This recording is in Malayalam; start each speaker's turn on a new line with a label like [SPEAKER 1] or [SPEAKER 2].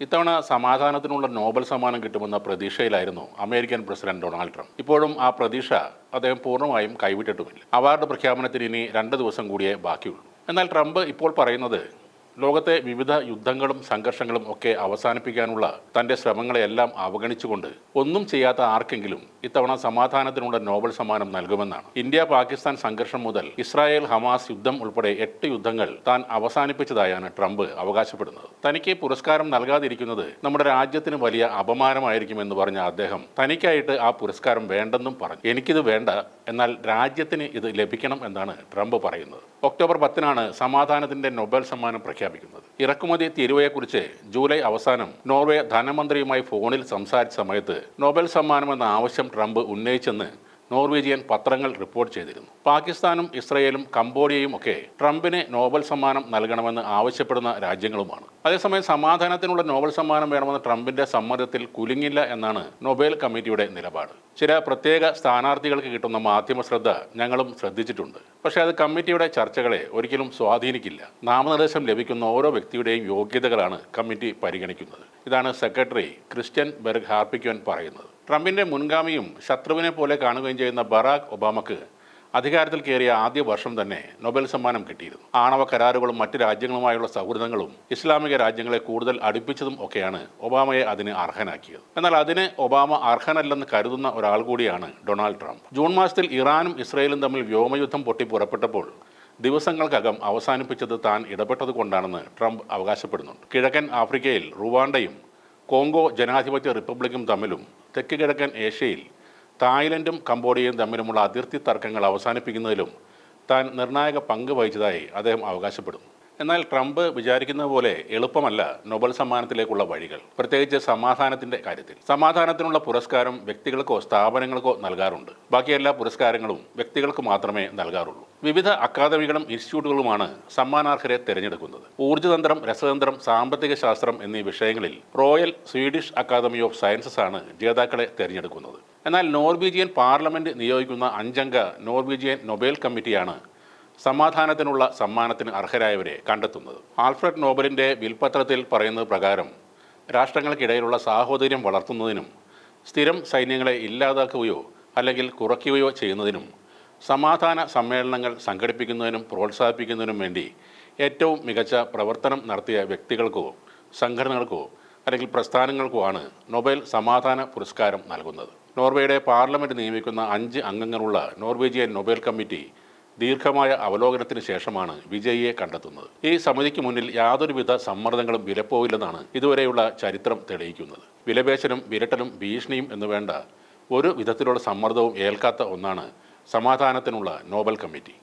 [SPEAKER 1] ഇത്തവണ സമാധാനത്തിനുള്ള നോബൽ സമ്മാനം കിട്ടുമെന്ന പ്രതീക്ഷയിലായിരുന്നു അമേരിക്കൻ പ്രസിഡന്റ് ഡൊണാൾഡ് ട്രംപ്. ഇപ്പോഴും ആ പ്രതീക്ഷ അദ്ദേഹം പൂർണമായും കൈവിട്ടിട്ടുമില്ല. അവാർഡ് പ്രഖ്യാപനത്തിന് ഇനി രണ്ട് ദിവസം കൂടിയേ ബാക്കിയുള്ളൂ. എന്നാൽ ട്രംപ് ഇപ്പോൾ പറയുന്നത് ലോകത്തെ വിവിധ യുദ്ധങ്ങളും സംഘർഷങ്ങളും ഒക്കെ അവസാനിപ്പിക്കാനുള്ള തന്റെ ശ്രമങ്ങളെയെല്ലാം അവഗണിച്ചുകൊണ്ട് ഒന്നും ചെയ്യാത്ത ആർക്കെങ്കിലും ഇത്തവണ സമാധാനത്തിനുള്ള നോബൽ സമ്മാനം നൽകുമെന്നാണ്. ഇന്ത്യ പാകിസ്ഥാൻ സംഘർഷം മുതൽ ഇസ്രായേൽ ഹമാസ് യുദ്ധം ഉൾപ്പെടെ എട്ട് യുദ്ധങ്ങൾ താൻ അവസാനിപ്പിച്ചതായാണ് ട്രംപ് അവകാശപ്പെടുന്നത്. തനിക്ക് പുരസ്കാരം നൽകാതിരിക്കുന്നത് നമ്മുടെ രാജ്യത്തിന് വലിയ അപമാനമായിരിക്കുമെന്ന് പറഞ്ഞ അദ്ദേഹം തനിക്കായിട്ട് ആ പുരസ്കാരം വേണ്ടെന്നും പറഞ്ഞു. എനിക്കിത് വേണ്ട എന്നാൽ രാജ്യത്തിന് ഇത് ലഭിക്കണം എന്നാണ് ട്രംപ് പറയുന്നത്. ഒക്ടോബർ പത്തിനാണ് സമാധാനത്തിന്റെ നൊബേൽ സമ്മാനം പ്രഖ്യാപിക്കുന്നത്. ഇറക്കുമതി തീരുവയെക്കുറിച്ച് ജൂലൈ അവസാനം നോർവേ ധനമന്ത്രിയുമായി ഫോണിൽ സംസാരിച്ച സമയത്ത് നൊബേൽ സമ്മാനം എന്ന ആവശ്യം ട്രംപ് ഉന്നയിച്ചെന്ന് നോർവീജിയൻ പത്രങ്ങൾ റിപ്പോർട്ട് ചെയ്തിരുന്നു. പാകിസ്ഥാനും ഇസ്രയേലും കംബോഡിയയും ഒക്കെ ട്രംപിന് നോബൽ സമ്മാനം നൽകണമെന്ന് ആവശ്യപ്പെടുന്ന രാജ്യങ്ങളുമാണ്. അതേസമയം സമാധാനത്തിനുള്ള നോബൽ സമ്മാനം വേണമെന്ന് ട്രംപിന്റെ സമ്മതത്തിൽ കുലുങ്ങില്ല എന്നാണ് നൊബേൽ കമ്മിറ്റിയുടെ നിലപാട്. ചില പ്രത്യേക സ്ഥാനാർത്ഥികൾക്ക് കിട്ടുന്ന മാധ്യമ ശ്രദ്ധ ഞങ്ങളും ശ്രദ്ധിച്ചിട്ടുണ്ട്. പക്ഷേ അത് കമ്മിറ്റിയുടെ ചർച്ചകളെ ഒരിക്കലും സ്വാധീനിക്കില്ല. നാമനിർദ്ദേശം ലഭിക്കുന്ന ഓരോ വ്യക്തിയുടെയും യോഗ്യതകളാണ് കമ്മിറ്റി പരിഗണിക്കുന്നത്. ഇതാണ് സെക്രട്ടറി ക്രിസ്ത്യൻ ബെർഗ് ഹാർപ്പിക്വൻ പറയുന്നത്. ട്രംപിന്റെ മുൻഗാമിയും ശത്രുവിനെ പോലെ കാണുകയും ചെയ്യുന്ന ബറാക് ഒബാമക്ക് അധികാരത്തിൽ കയറിയ ആദ്യ വർഷം തന്നെ നൊബേൽ സമ്മാനം കിട്ടിയിരുന്നു. ആണവ കരാറുകളും മറ്റ് രാജ്യങ്ങളുമായുള്ള സൗഹൃദങ്ങളും ഇസ്ലാമിക രാജ്യങ്ങളെ കൂടുതൽ അടുപ്പിച്ചതും ഒക്കെയാണ് ഒബാമയെ അതിന് അർഹനാക്കിയത്. എന്നാൽ അതിന് ഒബാമ അർഹനല്ലെന്ന് കരുതുന്ന ഒരാൾ കൂടിയാണ് ഡൊണാൾഡ് ട്രംപ്. ജൂൺ മാസത്തിൽ ഇറാനും ഇസ്രയേലും തമ്മിൽ വ്യോമയുദ്ധം പൊട്ടി പുറപ്പെട്ടപ്പോൾ ദിവസങ്ങൾക്കകം അവസാനിപ്പിച്ചത് താൻ ഇടപെട്ടത് കൊണ്ടാണെന്ന് ട്രംപ് അവകാശപ്പെടുന്നുണ്ട്. കിഴക്കൻ ആഫ്രിക്കയിൽ റുവാണ്ടയും കോങ്കോ ജനാധിപത്യ റിപ്പബ്ലിക്കും തമ്മിലും തെക്ക് കിഴക്കൻ ഏഷ്യയിൽ തായ്ലൻഡും കംബോഡിയയും തമ്മിലുമുള്ള അതിർത്തി തർക്കങ്ങൾ അവസാനിപ്പിക്കുന്നതിലും താൻ നിർണായക പങ്ക് വഹിച്ചതായി അദ്ദേഹം അവകാശപ്പെടുന്നു. എന്നാൽ ട്രംപ് വിചാരിക്കുന്ന പോലെ എളുപ്പമല്ല നൊബൽ സമ്മാനത്തിലേക്കുള്ള വഴികൾ. പ്രത്യേകിച്ച് സമാധാനത്തിന്റെ കാര്യത്തിൽ. സമാധാനത്തിനുള്ള പുരസ്കാരം വ്യക്തികൾക്കോ സ്ഥാപനങ്ങൾക്കോ നൽകാറുണ്ട്. ബാക്കി എല്ലാ പുരസ്കാരങ്ങളും വ്യക്തികൾക്ക് മാത്രമേ നൽകാറുള്ളൂ. വിവിധ അക്കാദമികളും ഇൻസ്റ്റിറ്റ്യൂട്ടുകളുമാണ് സമ്മാനാർഹരെ തിരഞ്ഞെടുക്കുന്നത്. ഊർജതന്ത്രം രസതന്ത്രം സാമ്പത്തിക ശാസ്ത്രം എന്നീ വിഷയങ്ങളിൽ royal Swedish academy of sciences ആണ് ജേതാക്കളെ തിരഞ്ഞെടുക്കുന്നത്. എന്നാൽ നോർവീജിയൻ പാർലമെന്റ് നിയോഗിക്കുന്ന അഞ്ചംഗ നോർവീജിയൻ നൊബേൽ കമ്മിറ്റിയാണ് സമാധാനത്തിനുള്ള സമ്മാനത്തിന് അർഹരായവരെ കണ്ടെത്തുന്നത്. ആൽഫ്രഡ് നോബലിന്റെ വിൽപത്രത്തിൽ പറയുന്നത് പ്രകാരം രാഷ്ട്രങ്ങൾക്കിടയിലുള്ള സാഹോദര്യം വളർത്തുന്നതിനും സ്ഥിരം സൈന്യങ്ങളെ ഇല്ലാതാക്കുകയോ അല്ലെങ്കിൽ കുറയ്ക്കുകയോ ചെയ്യുന്നതിനും സമാധാന സമ്മേളനങ്ങൾ സംഘടിപ്പിക്കുന്നതിനും പ്രോത്സാഹിപ്പിക്കുന്നതിനും വേണ്ടി ഏറ്റവും മികച്ച പ്രവർത്തനം നടത്തിയ വ്യക്തികൾക്കോ സംഘടനകൾക്കോ അല്ലെങ്കിൽ പ്രസ്ഥാനങ്ങൾക്കോ ആണ് നൊബേൽ സമാധാന പുരസ്കാരം നൽകുന്നത്. നോർവേയുടെ പാർലമെന്റ് നിയമിക്കുന്ന അഞ്ച് അംഗങ്ങളുള്ള നോർവേജിയൻ നൊബേൽ കമ്മിറ്റി ദീർഘമായ അവലോകനത്തിന് ശേഷമാണ് വിജയിയെ കണ്ടെത്തുന്നത്. ഈ സമിതിക്ക് മുന്നിൽ യാതൊരുവിധ സമ്മർദ്ദങ്ങളും വിലപ്പോവില്ലെന്നാണ് ഇതുവരെയുള്ള ചരിത്രം തെളിയിക്കുന്നത്. വിലപേശനും വിരട്ടലും ഭീഷണിയും എന്ന് വേണ്ട ഒരു വിധത്തിലുള്ള സമ്മർദ്ദവും ഏൽക്കാത്ത ഒന്നാണ് സമാധാനത്തിനുള്ള നോബൽ കമ്മിറ്റി.